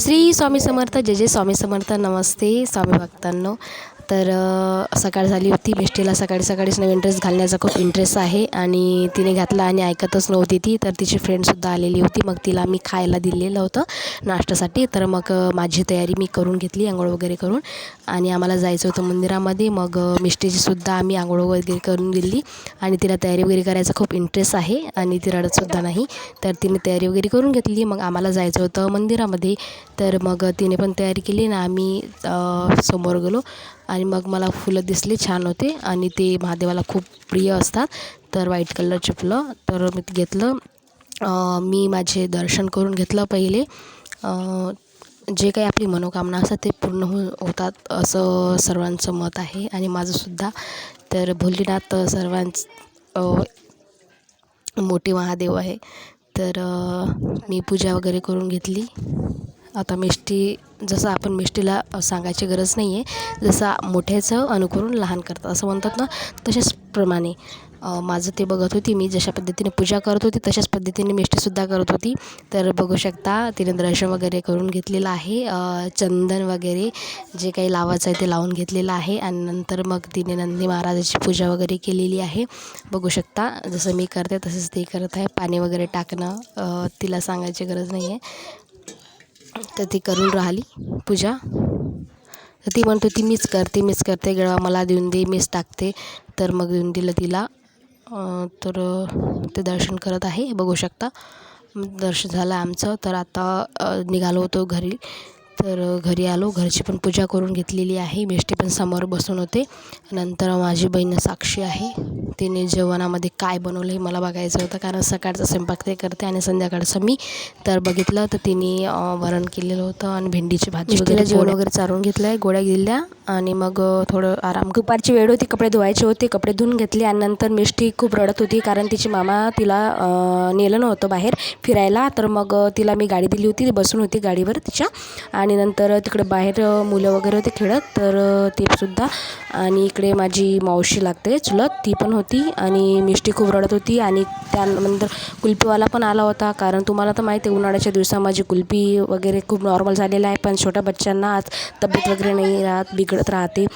श्री स्वामी समर्थ जय जय स्वामी समर्थ नमस्ते स्वामी भक्तांनो. तर सकाळ झाली होती. बेष्टीला सकाळी सकाळीच नवीन ड्रेस घालण्याचा खूप इंटरेस्ट आहे आणि तिने घातला आणि ऐकतच नव्हती ती. तर तिची फ्रेंडसुद्धा आलेली होती. मग तिला मी खायला दिलेलं होतं नाश्त्यासाठी. तर मग माझी तयारी मी करून घेतली आंघोळ वगैरे करून. आणि आम्हाला जायचं होतं मंदिरामध्ये. मग मिष्टीचीसुद्धा आम्ही आंघोळ वगैरे करून दिली. आणि तिला तयारी वगैरे करायचा खूप इंटरेस्ट आहे आणि ती रडतसुद्धा नाही. तर तिने तयारी वगैरे करून घेतली. मग आम्हाला जायचं होतं मंदिरामध्ये. तर मग तिने पण तयारी केली ना आम्ही समोर गेलो. आणि मग मला फुलं दिसली छान होते. आणि ते महादेवाला खूप प्रिय असतात. तर व्हाईट कलरचे फुलं. तर मी घेतलं. मी माझे दर्शन करून घेतलं पहिले. जे काही आपली मनोकामना असतात ते पूर्ण हो होतात असं सर्वांचं मत आहे आणि माझंसुद्धा तर भोलेनाथ सर्वांच मोठे महादेव आहे. तर मी पूजा वगैरे करून घेतली. आता मिष्टी जसं आपण मिष्टीला सांगायची गरज नाही आहे जसं मोठ्याचं अनुकरून लहान करतात असं म्हणतात ना तशाच प्रमाणे. माझं ते बघत होती मी जशा पद्धतीने पूजा करत होती तशाच पद्धतीने मिष्टीसुद्धा करत होती. तर बघू शकता तिने दर्शन वगैरे करून घेतलेलं आहे. चंदन वगैरे जे काही लावायचं आहे ते लावून घेतलेलं आहे. आणि नंतर मग तिने नंदी महाराजाची पूजा वगैरे केलेली आहे. बघू शकता जसं मी करते तसंच ते करत आहे. पाणी वगैरे टाकणं तिला सांगायची गरज नाही आहे तर ती करून राहिली पूजा. तर ती म्हणत होती मीच करते मीच करते गळा मला देऊन दे मीच टाकते. तर मग देऊन दिलं तिला. तर ते दर्शन करत आहे बघू शकता. दर्शन झालं आमचं. तर आता निघालो होतो घरी. तर घरी आलो. घरची पण पूजा करून घेतलेली आहे. मिष्टी पण समोर बसून होते. नंतर माझी बहीण साक्षी आहे. तिने जेवणामध्ये काय बनवलं हे मला बघायचं होतं. कारण सकाळचा स्वयंपाक ते करते आणि संध्याकाळचं मी. तर बघितलं तर तिने वरण केलेलं होतं आणि भेंडीची भाजी वगैरे जेवण वगैरे चारून घेतलं आहे गोळ्या दिल्या आणि मग थोडं आराम. दुपारची वेळ होती. कपडे धुवायचे होते. कपडे धुवून घेतले आणि नंतर मिष्टी खूप रडत होती. कारण तिची मामा तिला नेलं नव्हतं बाहेर फिरायला. तर मग तिला मी गाडी दिली होती. ती बसून होती गाडीवर तिच्या. आणि नंतर तिकडे बाहेर मुलं वगैरे होते खेळत तर ते सुद्धा. आणि इकडे माझी मावशी लागते चुलत ती पण होती. आणि मिष्टी खूप रडत होती आणि त्यानंतर कुल्फीवाला पण आला होता. कारण तुम्हाला तर माहिती आहे उन्हाळ्याच्या दिवसा माझी कुल्फी वगैरे खूप नॉर्मल झालेलं आहे. पण छोट्या बच्चांना आज तब्येत वगैरे नाही राहत बिघडत राहते.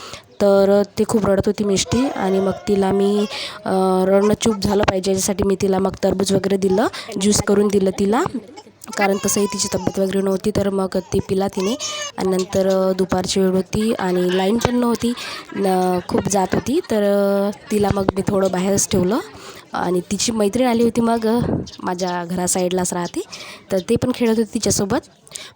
तर ते खूप रडत होती मिष्टी. आणि मग तिला मी रडणं चूप झालं पाहिजे याच्यासाठी मी तिला मग टरबूज वगैरे दिलं ज्यूस करून दिलं तिला. कारण तसंही तिची तब्येत वगैरे नव्हती तर मग ती पिला तिने. आणि नंतर दुपारची वेळ होती आणि लाईन पण नव्हती. न खूप जात होती. तर तिला मग मी थोडं बाहेरच ठेवलं. आणि तिची मैत्रीण आली होती मग माझ्या घरा साईडलाच राहते. तर ते पण खेळत होते तिच्यासोबत.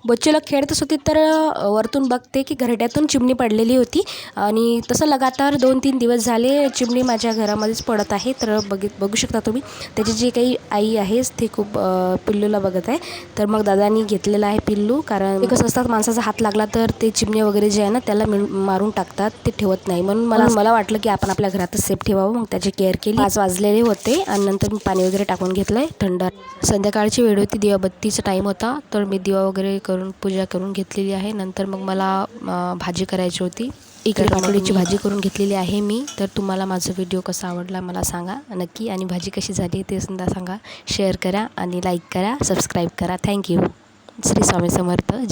बच्चे लोक खेळतच होते तर वरतून बघते की घरट्यातून चिमणी पडलेली होती. आणि तसं लगातार दोन तीन दिवस झाले चिमणी माझ्या घरामध्येच पडत आहे. तर बघित बघू शकता तुम्ही त्याची जी काही आई आहे ते खूप पिल्लूला बघत आहे. तर मग दादानी घेतलेलं आहे पिल्लू कारण कसं असतात माणसाचा हात लागला तर ते चिमणी वगैरे जे आहे ना त्याला मिळ मारून टाकतात ते ठेवत नाही. म्हणून मला मला वाटलं की आपण आपल्या घरातच सेफ ठेवावं मग त्याची केअर केली. पाच वाजलेले होते आणि नंतर मी पाणी वगैरे टाकून घेतलं आहे थंड. संध्याकाळची वेळ होती दिवाबत्तीचा टाईम होता तर मी दिवा वगैरे करून पूजा करून घेतलेली आहे. नंतर मग मला भाजी करायची होती. इकडे पाटोळीची भाजी करून घेतलेली आहे मी. तर तुम्हाला माझा व्हिडिओ कसा आवडला मला सांगा नक्की. आणि भाजी कशी झाली ते सुद्धा सांगा. शेअर करा आणि लाईक करा सबस्क्राईब करा. थँक्यू श्री स्वामी समर्थ. जय